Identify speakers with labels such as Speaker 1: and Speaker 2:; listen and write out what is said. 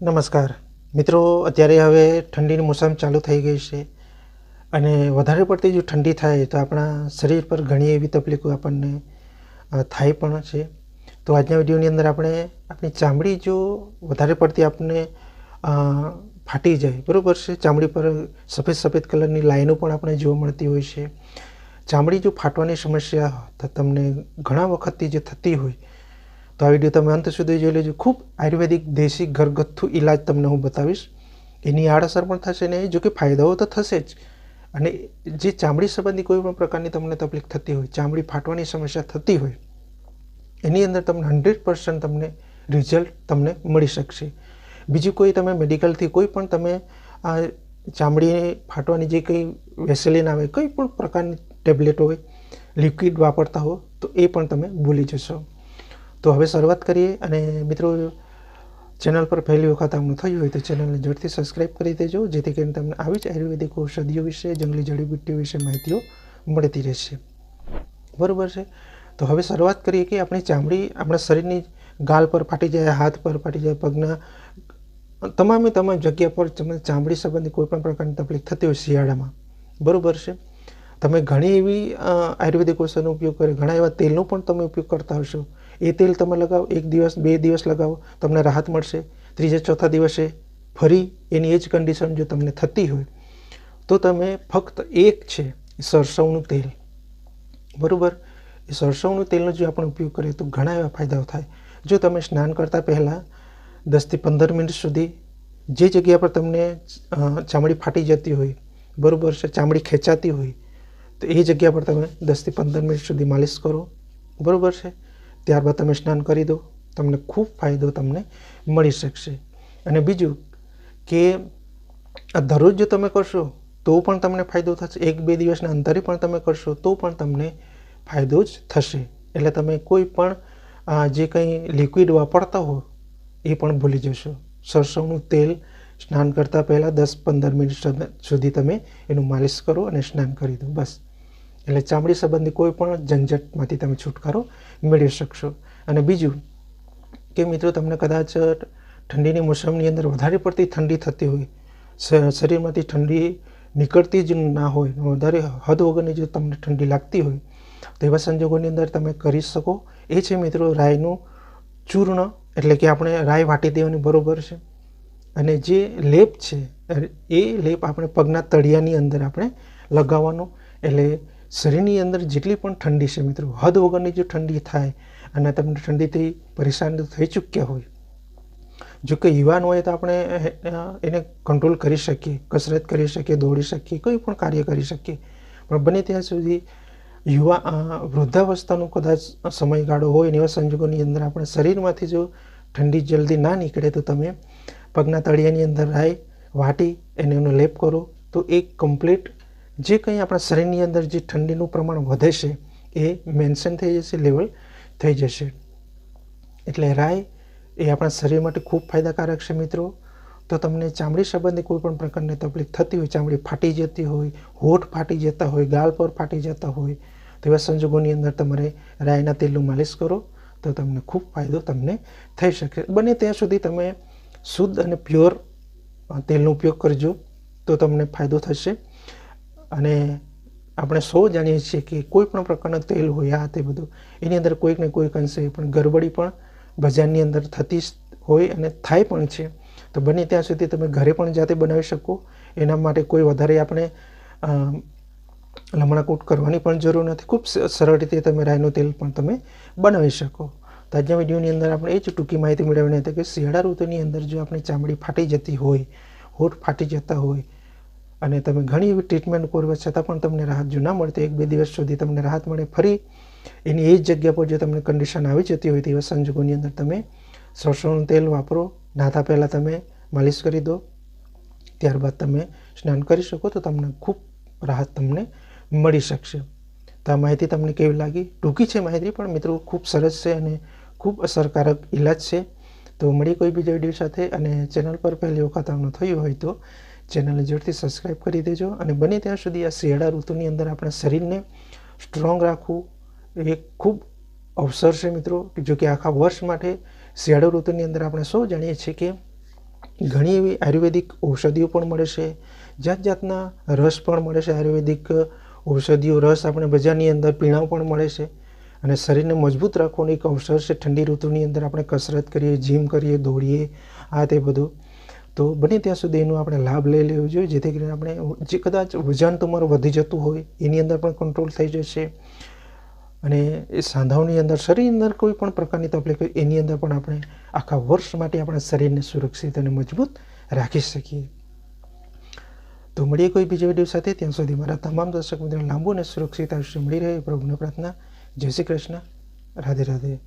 Speaker 1: નમસ્કાર. મિત્રો, અત્યારે હવે ઠંડીની મોસમ ચાલુ થઈ ગઈ છે અને વધારે પડતી જો ઠંડી થાય તો આપણા શરીર પર ઘણી એવી તકલીફો આપણને થાય પણ છે. તો આજના વિડીયોની અંદર આપણે આપણી ચામડી જો વધારે પડતી આપણને ફાટી જાય, બરાબર છે? ચામડી પર સફેદ સફેદ કલરની લાઈનો પણ આપણે જોવા મળતી હોય છે. ચામડી જો ફાટવાની સમસ્યા તમને ઘણા વખતથી જે થતી હોય તો આ વીડિયો તમે અંત સુધી જોઈ લેજો. ખૂબ આયુર્વેદિક દેશી ઘરગથ્થુ ઇલાજ તમને હું બતાવીશ. એની આડઅસર પણ થશે ને જો કે ફાયદાઓ તો થશે જ. અને જે ચામડી સંબંધી કોઈ પણ પ્રકારની તમને તકલીફ થતી હોય, ચામડી ફાટવાની સમસ્યા થતી હોય, એની અંદર તમને હંડ્રેડ પર્સન્ટ તમને રિઝલ્ટ તમને મળી શકશે. બીજું કોઈ તમે મેડિકલથી કોઈ પણ તમે આ ચામડી ફાટવાની જે કંઈ વેસેલિન આવે, કોઈ પણ પ્રકારની ટેબ્લેટ હોય, લિક્વિડ વાપરતા હો, તો એ પણ તમે ભૂલી જશો. તો હવે શરૂઆત કરીએ અને મિત્રો, ચેનલ પર પહેલી વખત આમનું થયું હોય તો ચેનલને જરૂરથી સબસ્ક્રાઈબ કરી દેજો, જેથી કરીને તમને આવી જ આયુર્વેદિક ઔષધિઓ વિશે, જંગલી જડીબુટ્ટીઓ વિશે માહિતીઓ મળતી રહેશે. બરાબર છે? તો હવે શરૂઆત કરીએ કે આપણી ચામડી આપણા શરીરની ગાલ પર ફાટી જાય, હાથ પર ફાટી જાય, પગના તમામે તમામ જગ્યા પર તમને ચામડી સંબંધી કોઈપણ પ્રકારની તકલીફ થતી હોય શિયાળામાં. બરાબર છે? તમે ઘણી એવી આયુર્વેદિક ઓષધનો ઉપયોગ કરે ઘણા એવા તેલનો પણ તમે ઉપયોગ કરતા હશો. એ તેલ તમે લગાવો, એક દિવસ, બે દિવસ લગાવો, તમને રાહત મળશે. ત્રીજા, ચોથા દિવસે ફરી એની એ જ કન્ડિશન જો તમને થતી હોય, તો તમે ફક્ત એક છે સરસવનું તેલ. બરાબર? એ સરસવનું તેલનો જો આપણે ઉપયોગ કરીએ, તો ઘણા એવા ફાયદાઓ થાય. જો તમે સ્નાન કરતાં પહેલાં દસથી પંદર મિનિટ સુધી જે જગ્યા પર તમને ચામડી ફાટી જતી હોય, બરાબર છે, ચામડી ખેંચાતી હોય તો એ જગ્યા પર તમે દસથી પંદર મિનિટ સુધી માલિશ કરો. બરાબર છે? ત્યારબાદ તમે સ્નાન કરી દો. તમને ખૂબ ફાયદો તમને મળી શકશે. અને બીજું કે દરરોજ જો તમે કરશો, તો પણ તમને ફાયદો થશે. એક બે દિવસના અંતરે પણ તમે કરશો, તો પણ તમને ફાયદો જ થશે. એટલે તમે કોઈ પણ જે કંઈ લિક્વિડ વાપરતા હો, એ પણ ભૂલી જશો. સરસવનું તેલ સ્નાન કરતાં પહેલાં દસ પંદર મિનિટ સુધી તમે એનું માલિશ કરો અને સ્નાન કરી દો. બસ. એટલે ચામડી સંબંધી કોઈ પણ ઝંઝટમાંથી તમે છુટકારો મેળવી શકશો. અને બીજું કે મિત્રો, તમને કદાચ ઠંડીની મોસમની અંદર વધારે પડતી ઠંડી થતી હોય શરીરમાંથી ઠંડી નીકળતી જ ના હોય વધારે હદ વગરની જો તમને ઠંડી લાગતી હોય, તો એવા સંજોગોની અંદર તમે કરી શકો. એ છે મિત્રો, રાયનું ચૂર્ણ, એટલે કે આપણે રાય વાટી દેવાની બરોબર છે. અને જે લેપ છે, એ લેપ આપણે પગના તળિયાની અંદર આપણે લગાવવાનો. એટલે શરીરની અંદર જેટલી પણ ઠંડી છે મિત્રો, હદ વગરની જો ઠંડી થાય અને તમને ઠંડીથી પરેશાન થઈ ચૂક્યા હોય, જો કે યુવાન હોય તો આપણે એને કંટ્રોલ કરી શકીએ, કસરત કરી શકીએ, દોડી શકીએ, કોઈ પણ કાર્ય કરી શકીએ. પણ બને ત્યાં સુધી યુવા વૃદ્ધાવસ્થાનો કદાચ સમયગાળો હોય એવા સંજોગોની અંદર આપણે શરીરમાંથી જો ઠંડી જલ્દી ના નીકળે તો તમે પગના તળિયાની અંદર રાઈ વાટી એને એનો લેપ કરો, તો એ કમ્પ્લીટ જે કંઈ આપણા શરીરની અંદર જે ઠંડીનું પ્રમાણ વધે છે, એ મેન્શન થઈ જશે, લેવલ થઈ જશે. એટલે રાય એ આપણા શરીર માટે ખૂબ ફાયદાકારક છે મિત્રો. તો તમને ચામડી સંબંધી કોઈ પણ પ્રકારની તકલીફ થતી હોય, ચામડી ફાટી જતી હોય, હોઠ ફાટી જતા હોય, ગાલ પર ફાટી જતા હોય, તો એવા સંજોગોની અંદર તમારે રાઈના તેલનું માલિશ કરો, તો તમને ખૂબ ફાયદો તમને થઈ શકે. બને ત્યાં સુધી તમે શુદ્ધ અને પ્યોર તેલનો ઉપયોગ કરજો, તો તમને ફાયદો થશે. અને આપણે સૌ જાણીએ છીએ કે કોઈ પણ પ્રકારનું તેલ હોય આ તે બધું. એની અંદર કોઈક ને કોઈક અંશે પણ ગરબડી પણ બજારની અંદર થતી હોય અને થાય પણ છે. તો બને ત્યાં સુધી તમે ઘરે પણ જાતે બનાવી શકો. એના માટે કોઈ વધારે આપણે લમણાકૂટ કરવાની પણ જરૂર નથી. ખૂબ સરળ રીતે તમે રાયનું તેલ પણ તમે બનાવી શકો. તો આજના વિડીયોની અંદર આપણે એ જ ટૂંકી માહિતી મેળવીને હતી કે શિયાળા ઋતુની અંદર જો આપણી ચામડી ફાટી જતી હોય, હોઠ ફાટી જતા હોય અને તમે ઘણી એવી ટ્રીટમેન્ટ કરવા છતાં પણ તમને રાહત જો ના મળતી, એક બે દિવસ સુધી તમને રાહત મળે, ફરી એની એ જ જગ્યા પર જો તમને કન્ડિશન આવી જતી હોય તેવા સંજોગોની અંદર તમે સરસોનું તેલ વાપરો, નાતા પહેલાં તમે માલિશ કરી દો, ત્યારબાદ તમે સ્નાન કરી શકો તો તમને ખૂબ રાહત તમને મળી શકશે. તો આ માહિતી તમને કેવી લાગી? ટૂંકી છે માહિતી, પણ મિત્રો ખૂબ સરસ છે અને ખૂબ અસરકારક ઇલાજ છે. તો મળી કોઈ બીજા વીડિયો સાથે અને ચેનલ પર પહેલી વખત આવનું થયું હોય તો ચેનલને જરૂરથી સબસ્ક્રાઈબ કરી દેજો અને બને ત્યાં સુધી આ શિયાળા ઋતુની અંદર આપણા શરીરને સ્ટ્રોંગ રાખવું એ ખૂબ અવસર છે મિત્રો, જો કે આખા વર્ષ માટે શિયાળુ ઋતુની અંદર આપણે સૌ જાણીએ છીએ કે ઘણી એવી આયુર્વેદિક ઔષધિઓ પણ મળે છે જાત જાતના રસ પણ મળે છે, આયુર્વેદિક ઔષધિઓ રસ આપણે બજારની અંદર પીણાઓ પણ મળે છે અને શરીરને મજબૂત રાખવાનું એક અવસર છે ઠંડી ઋતુની અંદર આપણે કસરત કરીએ જીમ કરીએ, દોડીએ, આ તે બધું. તો બને ત્યાં સુધી એનો આપણે લાભ લઈ લેવો જોઈએ. જેથી કરીને આપણે જે કદાચ વજન તમારું વધી જતું હોય, એની અંદર પણ કંટ્રોલ થઈ જશે. અને એ સાંધાઓની અંદર, શરીરની અંદર કોઈ પણ પ્રકારની તકલીફ હોય, એની અંદર પણ આપણે આખા વર્ષ માટે આપણા શરીરને સુરક્ષિત અને મજબૂત રાખી શકીએ. તો મળીએ કોઈ બીજા વીડિયો સાથે. ત્યાં સુધી મારા તમામ દર્શક મિત્રો લાંબુ અને સુરક્ષિત આયુષ્ય મળી રહે. પ્રભુને પ્રાર્થના. જય શ્રી કૃષ્ણ. રાધે રાધે.